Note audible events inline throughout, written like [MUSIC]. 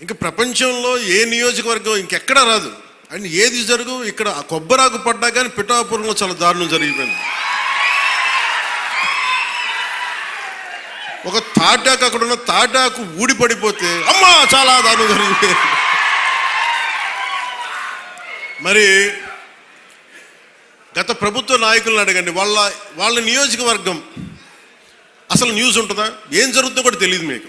ఇంకా ప్రపంచంలో ఏ నియోజకవర్గం ఇంకెక్కడ రాదు. అండ్ ఏది జరుగు ఇక్కడ కొబ్బరాకు పడ్డా కానీ పిఠాపురంలో చాలా దారుణం జరిగిపోయింది. ఒక తాటాకు అక్కడ ఉన్న తాటాకు ఊడిపడిపోతే అమ్మా చాలా దారుణం జరిగిపోయింది. మరి గత ప్రభుత్వ నాయకులను అడగండి వాళ్ళ వాళ్ళ నియోజకవర్గం అసలు న్యూస్ ఉంటుందా? ఏం జరుగుతుందో కూడా తెలియదు మీకు.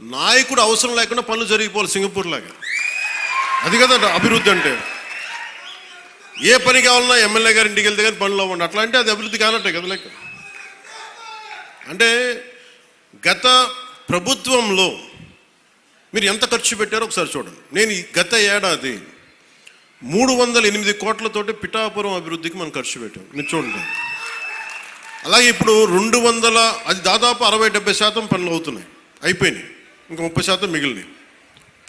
నాయకుడు అవసరం లేకుండా పనులు జరిగిపోవాలి సింగపూర్ లాగా. అది కదా అభివృద్ధి అంటే. ఏ పని కావాలన్నా ఎమ్మెల్యే గారి ఇంటికి వెళ్తే కానీ పనులు అవ్వండి అట్లా అంటే అది అభివృద్ధి కానట్టే కదా లెక్క. అంటే గత ప్రభుత్వంలో మీరు ఎంత ఖర్చు పెట్టారో ఒకసారి చూడండి. నేను ఈ గత ఏడాది మూడు వందల ఎనిమిది కోట్లతోటి పిఠాపురం అభివృద్ధికి మనం ఖర్చు పెట్టాం. మీరు చూడండి. అలాగే ఇప్పుడు రెండు వందల అది దాదాపు అరవై డెబ్బై శాతం పనులు అవుతున్నాయి. అయిపోయినాయి. ఇంకా ముప్పై శాతం మిగిలింది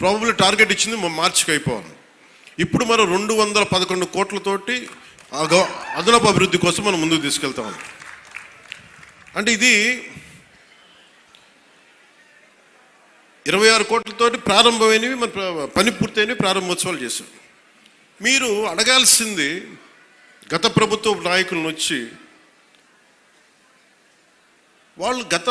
ప్రాబబ్లీ టార్గెట్ ఇచ్చింది మార్చికి అయిపోవాలి. ఇప్పుడు మరో రెండు వందల పదకొండు కోట్లతోటి అదనపు అభివృద్ధి కోసం మనం ముందుకు తీసుకెళ్తాం అంటే ఇది ఇరవై ఆరు కోట్లతోటి ప్రారంభమైనవి మన పని పూర్తయినవి ప్రారంభోత్సవాలు చేశాం మీరు అడగాల్సింది గత ప్రభుత్వ నాయకులను వచ్చి వాళ్ళు గత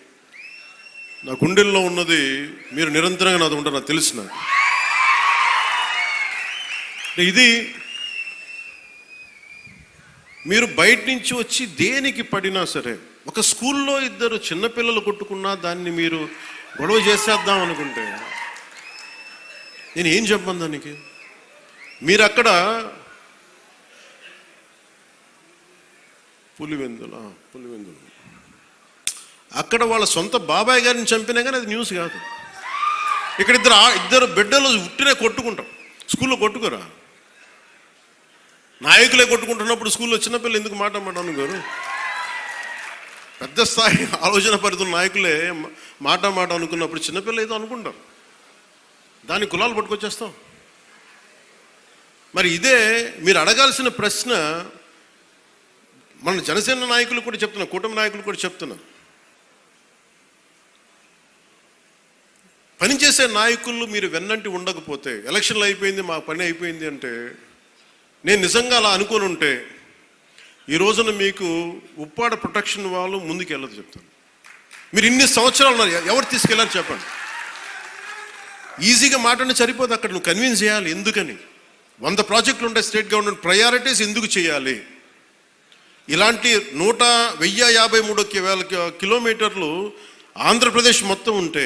నా గుండెల్లో ఉన్నది మీరు నిరంతరంగా నాతో ఉంటారు నాకు తెలుసు నాకు ఇది మీరు బయట నుంచి వచ్చి దేనికి పడినా సరే ఒక స్కూల్లో ఇద్దరు చిన్నపిల్లలు కొట్టుకున్నా దాన్ని మీరు గొడవ చేసేద్దాం అనుకుంటే నేను ఏం చెప్పను దానికి? మీరు అక్కడ పులివెందుల పులివెందులు. అక్కడ వాళ్ళ సొంత బాబాయ్ గారిని చంపినా కానీ అది న్యూస్ కాదు. ఇక్కడ ఇద్దరు ఇద్దరు బిడ్డలు ఉట్టినే కొట్టుకుంటాం. స్కూల్లో కొట్టుకోరా? నాయకులే కొట్టుకుంటున్నప్పుడు స్కూల్లో చిన్నపిల్లలు ఎందుకు మాట మాట గారు? పెద్ద స్థాయి ఆలోచన పరిధుల నాయకులే మాట మాట అనుకున్నప్పుడు చిన్నపిల్ల ఏదో అనుకుంటారు. దాని కులాలు పట్టుకొచ్చేస్తాం. మరి ఇదే మీరు అడగాల్సిన ప్రశ్న మన జనసేన నాయకులు కూడా చెప్తున్నా కూటమి నాయకులు కూడా చెప్తున్నారు. పనిచేసే నాయకులు మీరు వెన్నంటి ఉండకపోతే ఎలక్షన్లు అయిపోయింది మా పని అయిపోయింది అంటే నేను నిజంగా అలా అనుకుని ఉంటే ఈ రోజున మీకు ఉప్పాడ ప్రొటెక్షన్ వాళ్ళు ముందుకు వెళ్ళదు చెప్తాను మీరు ఇన్ని సంవత్సరాలు ఉన్నారు ఎవరు తీసుకెళ్ళారు చెప్పండి ఈజీగా మాట్లాడి సరిపోదు అక్కడ నువ్వు కన్విన్స్ చేయాలి ఎందుకని వంద ప్రాజెక్టులు ఉంటాయి స్టేట్ గవర్నమెంట్ ప్రయారిటీస్ ఎందుకు చేయాలి ఇలాంటి నూట వెయ్యి యాభై మూడు వేల కిలోమీటర్లు ఆంధ్రప్రదేశ్ మొత్తం ఉంటే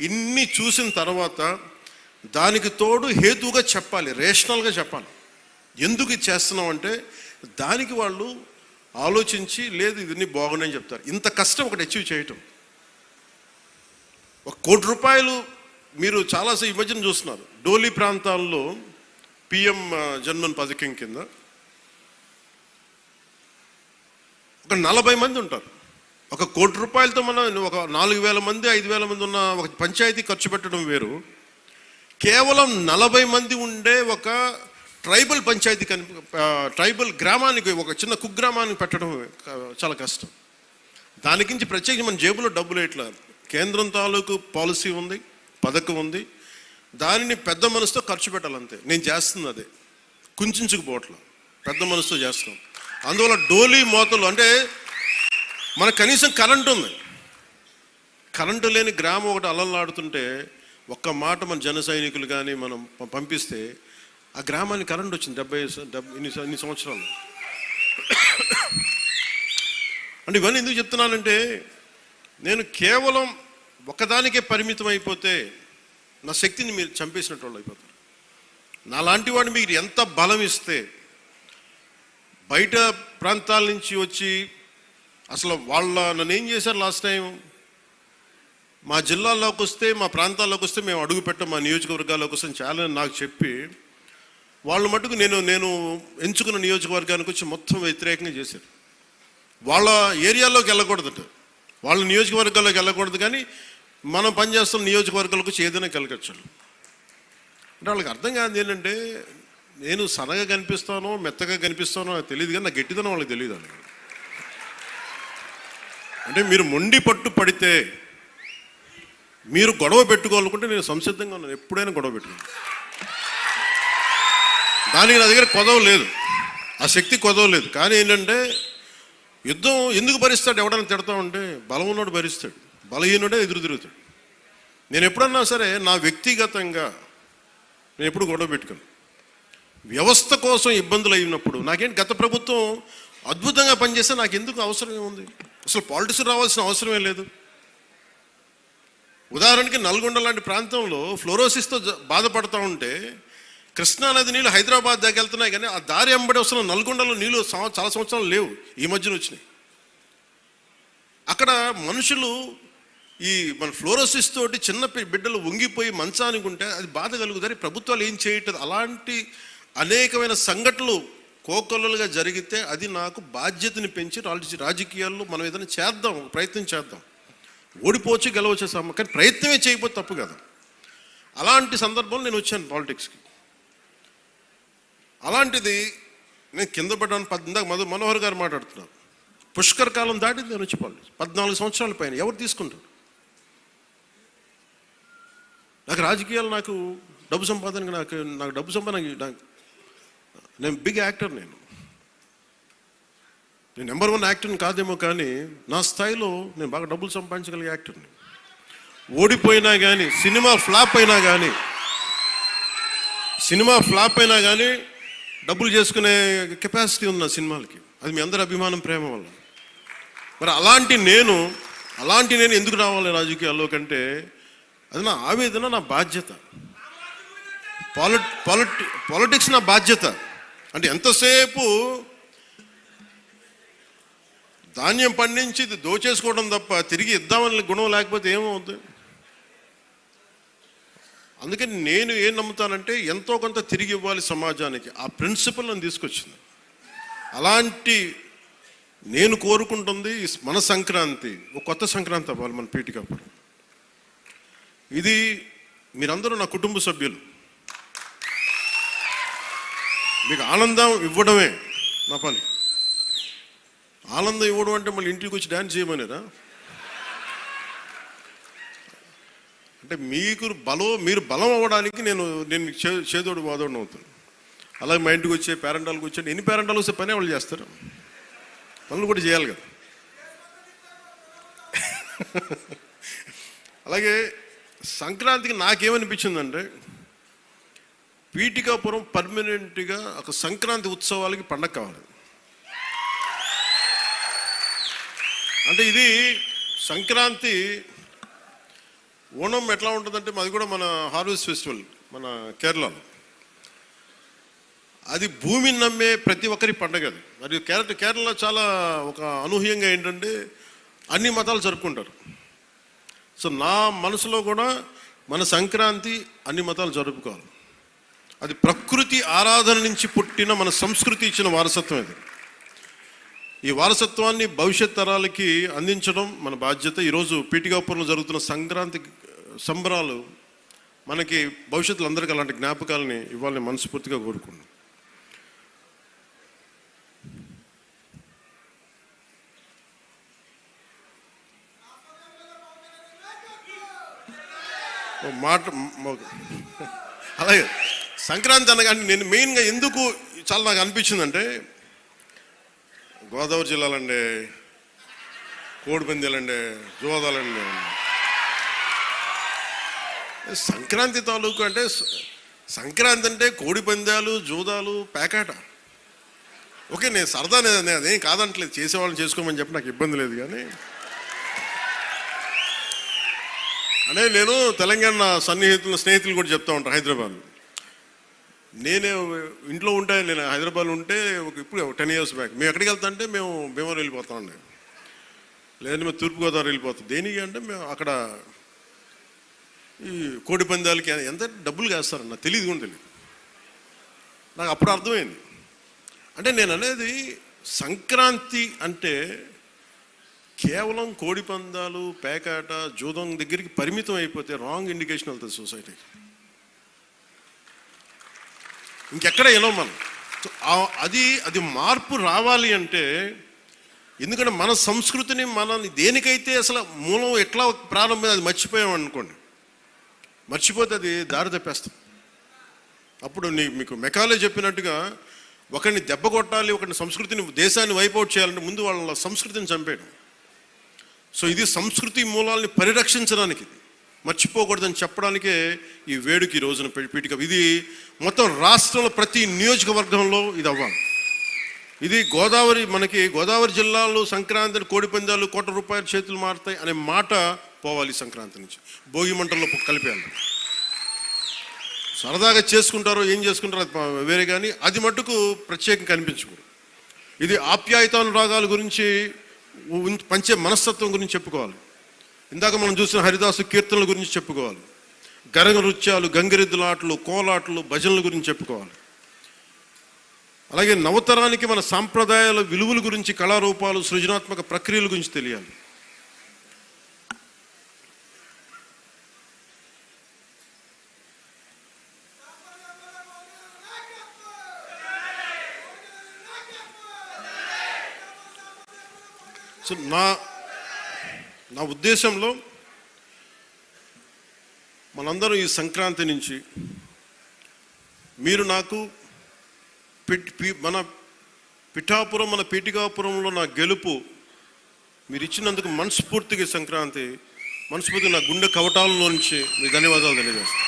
ఇన్ని చూసిన తర్వాత దానికి తోడు హేతువుగా చెప్పాలి రేషనల్గా చెప్పాలి. ఎందుకు ఇది చేస్తున్నాం అంటే దానికి వాళ్ళు ఆలోచించి లేదు ఇవన్నీ బాగున్నాయని చెప్తారు. ఇంత కష్టం ఒకటి అచీవ్ చేయటం. ఒక కోటి రూపాయలు మీరు చాలాసేపు ఈ మధ్యన చూస్తున్నారు. డోలీ ప్రాంతాల్లో పిఎం జన్మన్ పథకం కింద ఒక నలభై మంది ఉంటారు. ఒక కోటి రూపాయలతో మనం ఒక నాలుగు వేల మంది ఐదు వేల మంది ఉన్న ఒక పంచాయతీ ఖర్చు పెట్టడం వేరు. కేవలం నలభై మంది ఉండే ఒక ట్రైబల్ పంచాయతీ కని ట్రైబల్ గ్రామానికి ఒక చిన్న కుగ్రామానికి పెట్టడం చాలా కష్టం. దానికించి ప్రత్యేకించి మన జేబులో డబ్బులు ఇట్లా కేంద్రం తాలూకు పాలసీ ఉంది పథకం ఉంది. దానిని పెద్ద మనసుతో ఖర్చు పెట్టాలంతే. నేను చేస్తుంది అదే. కుంచుకుపోవట్ల. పెద్ద మనసుతో చేస్తాం. అందువల్ల డోలీ మోతలు అంటే మనకు కనీసం కరెంట్ ఉంది. కరెంటు లేని గ్రామం ఒకటి అలలాడుతుంటే ఒక్క మాట మన జన సైనికులు కానీ మనం పంపిస్తే ఆ గ్రామానికి కరెంట్ వచ్చింది డెబ్బై డెబ్బై ఇన్ని ఇన్ని సంవత్సరాలు. అంటే ఇవన్నీ ఎందుకు చెప్తున్నానంటే నేను కేవలం ఒకదానికే పరిమితం అయిపోతే నా శక్తిని మీరు చంపేసినట్టు వాళ్ళు అయిపోతారు. నాలాంటి వాడిని మీరు ఎంత బలం ఇస్తే బయట ప్రాంతాల నుంచి వచ్చి అసలు వాళ్ళ నన్ను ఏం చేశారు లాస్ట్ టైం మా జిల్లాలోకి వస్తే మా ప్రాంతాల్లోకి వస్తే మేము అడుగు పెట్టాం మా నియోజకవర్గాల్లోకి వస్తే చాలా నాకు చెప్పి వాళ్ళు మటుకు నేను నేను ఎంచుకున్న నియోజకవర్గానికి వచ్చి మొత్తం వ్యతిరేకంగా చేశారు. వాళ్ళ ఏరియాలోకి వెళ్ళకూడదట. వాళ్ళ నియోజకవర్గాల్లోకి వెళ్ళకూడదు కానీ మనం పనిచేస్తున్న నియోజకవర్గాలకు వచ్చి ఏదైనా కలగచ్చు అంటే వాళ్ళకి అర్థం కాదు ఏంటంటే నేను సన్నగా కనిపిస్తానో మెత్తగా కనిపిస్తానో తెలియదు కానీ నా గట్టిదనం వాళ్ళకి తెలియదు వాళ్ళకి. అంటే మీరు మొండి పట్టు పడితే మీరు గొడవ పెట్టుకోవాలనుకుంటే నేను సంసిద్ధంగా ఉన్నాను. ఎప్పుడైనా గొడవ పెట్టుకున్నాను దానికి నా దగ్గర కొదవ లేదు. ఆ శక్తి కొదవ లేదు. కానీ ఏంటంటే యుద్ధం ఎందుకు భరిస్తాడు? ఎవడైనా తిడతా ఉంటే బలం ఉన్నోడు భరిస్తాడు. బలహీనుడే ఎదురు తిరుగుతాడు. నేను ఎప్పుడన్నా సరే నా వ్యక్తిగతంగా నేను ఎప్పుడు గొడవ పెట్టుకోను. వ్యవస్థ కోసం ఇబ్బందులు అయినప్పుడు నాకేంటి గత ప్రభుత్వం అద్భుతంగా పనిచేస్తే నాకు ఎందుకు అవసరం ఉంది అసలు పాలిటిక్స్ రావాల్సిన అవసరమే లేదు. ఉదాహరణకి నల్గొండ లాంటి ప్రాంతంలో ఫ్లోరోసిస్తో బాధపడుతూ బాధపడతా ఉంటే కృష్ణా నది నీళ్ళు హైదరాబాద్ దాకా వెళ్తున్నాయి కానీ ఆ దారి ఎంబడి వస్తున్న నల్గొండలో నీళ్ళు చాలా సంవత్సరాలు లేవు. ఈ మధ్యన వచ్చినాయి. అక్కడ మనుషులు ఈ మన ఫ్లోరోసిస్ తోటి చిన్న బిడ్డలు వంగిపోయి మంచానికి ఉంటే అది బాధ కలుగుతారు ప్రభుత్వాలు ఏం చేయట్లేదు. అలాంటి అనేకమైన సంఘటనలు కోకొల్లలుగా జరిగితే అది నాకు బాధ్యతని పెంచి రాజకీయాల్లో మనం ఏదైనా చేద్దాం ప్రయత్నం చేద్దాం. ఓడిపోవచ్చు గెలవచ్చు సమ్మ కానీ ప్రయత్నమే చేయకపోతే తప్పు కదా. అలాంటి సందర్భంలో నేను వచ్చాను పాలిటిక్స్కి అలాంటిది నేను కింద పడ్డాను పద్ మధు మనోహర్ గారు మాట్లాడుతున్నాను పుష్కర్ కాలం దాటింది నేను వచ్చి పాలిటిక్స్ పద్నాలుగు సంవత్సరాల పైన ఎవరు తీసుకుంటారు? నాకు రాజకీయాలు నాకు డబ్బు సంపాదనకి నాకు నాకు డబ్బు సంపాదన నాకు నేను బిగ్ యాక్టర్ నేను. నేను నెంబర్ వన్ యాక్టర్ని కాదేమో కానీ నా స్థాయిలో నేను బాగా డబ్బులు సంపాదించగలిగే యాక్టర్ని ఓడిపోయినా కానీ సినిమా ఫ్లాప్ అయినా కానీ సినిమా ఫ్లాప్ అయినా కానీ డబ్బులు చేసుకునే కెపాసిటీ ఉంది నా సినిమాలకి. అది మీ అందరి అభిమానం ప్రేమ వల్ల. మరి అలాంటి నేను అలాంటి నేను ఎందుకు రావాలి రాజకీయాల్లో కంటే అది నా ఆవేదన నా బాధ్యత. పాలిట్ పాలిటి పాలిటిక్స్ నా బాధ్యత. అంటే ఎంతసేపు ధాన్యం పండించి ఇది దోచేసుకోవడం తప్ప తిరిగి ఇద్దామని గుణం లేకపోతే ఏమవుతుంది అందుకని నేను ఏం నమ్ముతానంటే ఎంతో కొంత తిరిగి ఇవ్వాలి సమాజానికి. ఆ ప్రిన్సిపల్ నన్ను తీసుకొచ్చింది. అలాంటి నేను కోరుకుంటుంది ఈ మన సంక్రాంతి ఒక కొత్త సంక్రాంతి అవ్వాలి మన పీటికప్పుడు ఇది మీరందరూ నా కుటుంబ సభ్యులు. మీకు ఆనందం ఇవ్వడమే నా పని. ఆనందం ఇవ్వడం అంటే మళ్ళీ ఇంటికి వచ్చి డ్యాన్స్ చేయమనేరా అంటే మీకు బలం మీరు బలం అవ్వడానికి నేను నేను చే- చేదోడు వాదోడు అవుతాను. అలాగే మా ఇంటికి వచ్చే పేరెంటాలకు వచ్చి ఎన్ని పేరెంటాలు వస్తే పని వాళ్ళు చేస్తారు? పనులు కూడా చేయాలి కదా. [LAUGHS] అలాగే సంక్రాంతికి నాకేమనిపించిందంటే పీఠికాపురం పర్మనెంట్గా ఒక సంక్రాంతి ఉత్సవాలకి పండగ కావాలి. అంటే ఇది సంక్రాంతి ఓణం ఎట్లా ఉంటుందంటే మాది కూడా మన హార్వెస్ట్ ఫెస్టివల్ మన కేరళలో. అది భూమిని నమ్మే ప్రతి ఒక్కరి పండగ అది. మరియు కేరళ కేరళలో చాలా ఒక అనూహ్యంగా ఏంటంటే అన్ని మతాలు జరుపుకుంటారు. సో నా మనసులో కూడా మన సంక్రాంతి అన్ని మతాలు జరుపుకోవాలి. అది ప్రకృతి ఆరాధన నుంచి పుట్టిన మన సంస్కృతి ఇచ్చిన వారసత్వం ఇది. ఈ వారసత్వాన్ని భవిష్యత్ తరాలకి అందించడం మన బాధ్యత. ఈరోజు పీటికాపురంలో జరుగుతున్న సంక్రాంతి సంబరాలు మనకి భవిష్యత్తులో అందరికీ అలాంటి జ్ఞాపకాలని ఇవ్వాలని మనస్ఫూర్తిగా కోరుకున్నాం మాట అలాగే. సంక్రాంతి అనగానే నేను మెయిన్గా ఎందుకు చాలా నాకు అనిపించిందంటే గోదావరి జిల్లాలండి కోడిపందాలండి జోదాలండి సంక్రాంతి తాలూకు అంటే సంక్రాంతి అంటే కోడిపందాలు జూదాలు పేకాట. ఓకే నేను సరదా నేను నేను అదేం కాదంటలేదు. చేసేవాళ్ళని చేసుకోమని చెప్పి నాకు ఇబ్బంది లేదు కానీ. అనే నేను తెలంగాణ సన్నిహితులు స్నేహితులు కూడా చెప్తా ఉంటాను హైదరాబాద్ నేనే ఇంట్లో ఉంటే నేను హైదరాబాద్ ఉంటే ఒక ఇప్పుడు టెన్ ఇయర్స్ బ్యాక్ మేము ఎక్కడికి వెళ్తా అంటే మేము భీమవరం వెళ్ళిపోతాం అండి. లేదంటే మేము తూర్పుగోదావరి వెళ్ళిపోతాం. దేనికి అంటే మేము అక్కడ ఈ కోడి పందాలకి ఎంత డబ్బులు వేస్తారన్న తెలియదు కూడా తెలియదు నాకు అప్పుడు అర్థమైంది. అంటే నేను అనేది సంక్రాంతి అంటే కేవలం కోడి పందాలు పేకాట జూదం దగ్గరికి పరిమితం అయిపోతే రాంగ్ ఇండికేషన్ వెళ్తుంది సొసైటీకి ఇంకెక్కడ వెళ్ళం మనం. అది అది మార్పు రావాలి అంటే ఎందుకంటే మన సంస్కృతిని మనల్ని దేనికైతే అసలు మూలం ఎట్లా ప్రారంభం అది మర్చిపోయాం అనుకోండి. మర్చిపోతే అది దారి తప్పేస్తాం. అప్పుడు నీ మీకు మెకాలే చెప్పినట్టుగా ఒకరిని దెబ్బ కొట్టాలి ఒకరిని సంస్కృతిని దేశాన్ని వైపౌట్ చేయాలంటే ముందు వాళ్ళ సంస్కృతిని చంపేయడం. సో ఇది సంస్కృతి మూలాల్ని పరిరక్షించడానికి మర్చిపోకూడదని చెప్పడానికే ఈ వేడుక ఈ రోజున పీఠిక. ఇది మొత్తం రాష్ట్రంలో ప్రతి నియోజకవర్గంలో ఇది అవ్వాలి. ఇది గోదావరి మనకి గోదావరి జిల్లాలో సంక్రాంతిని కోడి పందాలు కోట్ల రూపాయల చేతులు మారుతాయి అనే మాట పోవాలి సంక్రాంతి నుంచి. భోగి మంటల్లో కలిపేయాలి సరదాగా చేసుకుంటారో ఏం చేసుకుంటారో అది వేరే కానీ అది మటుకు ప్రత్యేకంగా కనిపించకూడదు. ఇది ఆప్యాయతానురాగాల గురించి పంచే మనస్తత్వం గురించి చెప్పుకోవాలి. ఇందాక మనం చూసిన హరిదాసు కీర్తనల గురించి చెప్పుకోవాలి. గరగ నృత్యాలు గంగిరెద్దులాటలు కోలాటలు భజనల గురించి చెప్పుకోవాలి. అలాగే నవతరానికి మన సాంప్రదాయాల విలువల గురించి కళారూపాలు సృజనాత్మక ప్రక్రియల గురించి తెలియాలి. సో నా నా ఉద్దేశంలో మనందరం ఈ సంక్రాంతి నుంచి మీరు నాకు పిట్- పి- మన పిఠాపురం మన పీఠికాపురంలో నా గెలుపు మీరు ఇచ్చినందుకు మనస్ఫూర్తిగా సంక్రాంతి మనస్ఫూర్తిగా నా గుండె కవటాలలో నుంచి మీ ధన్యవాదాలు తెలియజేస్తాను.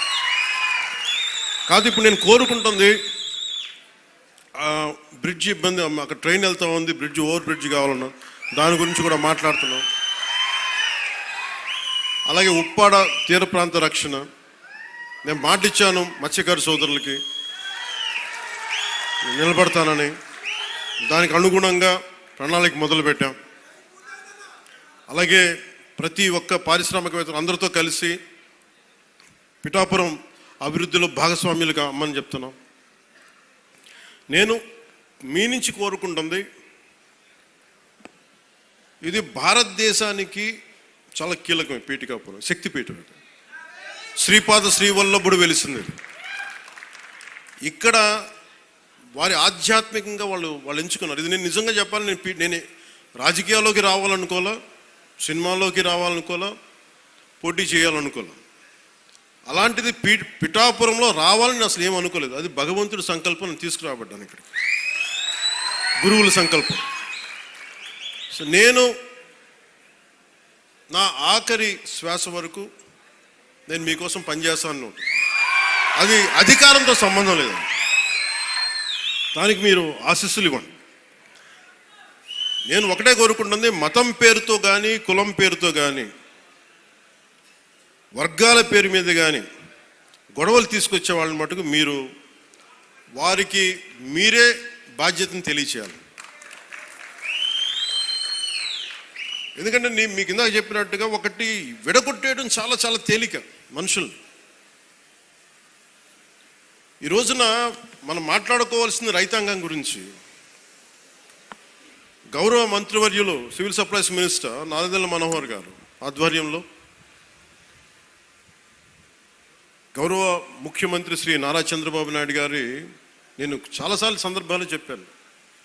కాదు ఇప్పుడు నేను కోరుకుంటుంది ఆ, బ్రిడ్జ్ ఇబ్బంది అక్కడ ట్రైన్ వెళ్తా ఉంది బ్రిడ్జ్ ఓవర్ బ్రిడ్జ్ కావాలన్నా దాని గురించి కూడా మాట్లాడుతున్నాం. అలాగే ఉప్పాడ తీర ప్రాంత రక్షణ. నేను మాటిచ్చాను మత్స్యకారు సోదరులకి. నిలబడతానని. దానికి అనుగుణంగా ప్రణాళిక మొదలుపెట్టాం. అలాగే ప్రతి ఒక్క పారిశ్రామికవేత్తలు అందరితో కలిసి పిఠాపురం అభివృద్ధిలో భాగస్వామ్యులుగా అమ్మని చెప్తున్నాం. నేను మీ నుంచి కోరుకుంటుంది ఇది భారతదేశానికి చాలా కీలకమే పీఠికాపురం శక్తిపీఠం ఇది శ్రీపాద శ్రీవల్లభుడు వెలిసింది ఇక్కడ వారి ఆధ్యాత్మికంగా వాళ్ళు వాళ్ళు ఎంచుకున్నారు. ఇది నేను నిజంగా చెప్పాలి నేను పీ- నేను రాజకీయాల్లోకి రావాలనుకోలే సినిమాల్లోకి రావాలనుకోలే పోటీ చేయాలనుకోలే. అలాంటిది పీ పిఠాపురంలో రావాలని అసలు ఏం అనుకోలేదు. అది భగవంతుడి సంకల్పం తీసుకురాబడ్డాను ఇక్కడ గురువుల సంకల్పం. సో నేను నా ఆఖరి శ్వాస వరకు నేను మీకోసం పనిచేస్తాను అది అధికారంతో సంబంధం లేదు. దానికి మీరు ఆశీస్సులు ఇవ్వండి. నేను ఒకటే కోరుకుంటుంది మతం పేరుతో కానీ కులం పేరుతో కానీ వర్గాల పేరు మీద కానీ గొడవలు తీసుకొచ్చే వాళ్ళని మటుకు మీరు వారికి మీరే బాధ్యతను తెలియచేయాలి. ఎందుకంటే నేను మీకు ఇందాక చెప్పినట్టుగా ఒకటి విడగొట్టేయడం చాలా చాలా తేలిక మనుషుల్ని. ఈ రోజున మనం మాట్లాడుకోవాల్సింది రైతాంగం గురించి. గౌరవ మంత్రివర్యులు సివిల్ సప్లైస్ మినిస్టర్ నారదల్ల మనోహర్ గారు ఆధ్వర్యంలో గౌరవ ముఖ్యమంత్రి శ్రీ నారా చంద్రబాబు నాయుడు గారి నేను చాలాసార్లు సందర్భాలు చెప్పాను.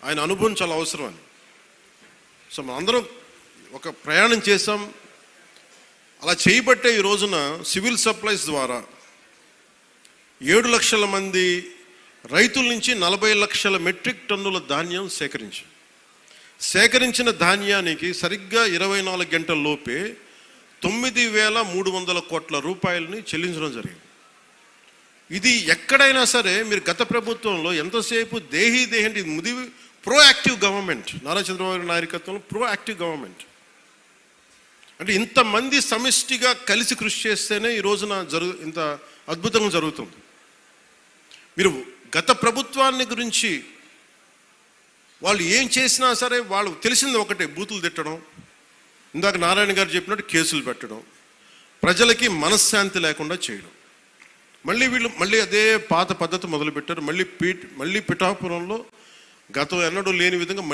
ఆయన అనుభవం చాలా అవసరం అని. సో మనందరం ఒక ప్రయాణం చేశాం. అలా చేయబట్టే ఈ రోజున సివిల్ సప్లైస్ ద్వారా ఏడు లక్షల మంది రైతుల నుంచి నలభై లక్షల మెట్రిక్ టన్నుల ధాన్యం సేకరించాం. సేకరించిన ధాన్యానికి సరిగ్గా ఇరవై నాలుగు గంటల లోపే తొమ్మిది వేల మూడు వందల కోట్ల రూపాయలని చెల్లించడం జరిగింది. ఇది ఎక్కడైనా సరే మీరు గత ప్రభుత్వంలో ఎంతసేపు దేహీ దేహండి ముది ప్రోయాక్టివ్ గవర్నమెంట్ నారా చంద్రబాబు నాయకత్వంలో ప్రోయాక్టివ్ గవర్నమెంట్ అంటే ఇంతమంది సమిష్టిగా కలిసి కృషి చేస్తేనే ఈ రోజున జరుగు ఇంత అద్భుతంగా జరుగుతుంది. మీరు గత ప్రభుత్వాన్ని గురించి వాళ్ళు ఏం చేసినా సరే వాళ్ళు తెలిసింది ఒకటే బూతులు తిట్టడం ఇందాక నారాయణ గారు చెప్పినట్టు కేసులు పెట్టడం ప్రజలకి మనశ్శాంతి లేకుండా చేయడం. మళ్ళీ వీళ్ళు మళ్ళీ అదే పాత పద్ధతి మొదలుపెట్టారు మళ్ళీ పీ మళ్ళీ పిఠాపురంలో గతం ఎన్నడూ లేని విధంగా మళ్ళీ